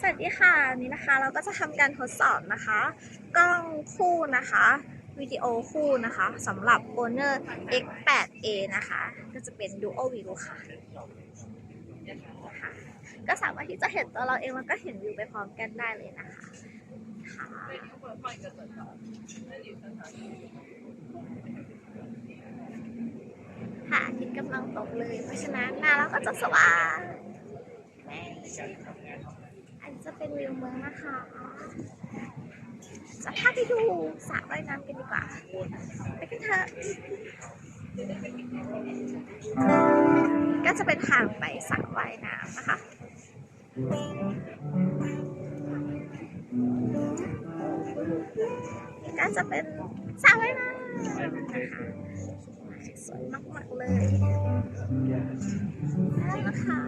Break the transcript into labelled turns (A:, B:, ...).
A: สวัสดีค่ะวันนี้นะคะเราก็จะทำการทดสอบนะคะ กล้องคู่นะคะวิดีโอคู่นะคะสำหรับ Honor X8A นะคะ ก็จะเป็น Dual View ค่ะค่ะก็สามารถที่จะเห็นตัวเราเองแล้วก็เห็นวิวไปพร้อมกันได้เลยนะคะค่ะค่ะทิตย์กำลังตกเลย เพราะฉะนั้นหน้าเราก็จะสว่างแม่ เป็นวิวเมืองนะคะจะพาไปดูสระว่ายน้ำกันดีกว่า ไปกันเถอะก็จะเป็นทางไปสระว่ายน้ำนะคะนี่ก็จะเป็นสระว่ายน้ำนะคะสวยมากๆเลยแล้วนะคะ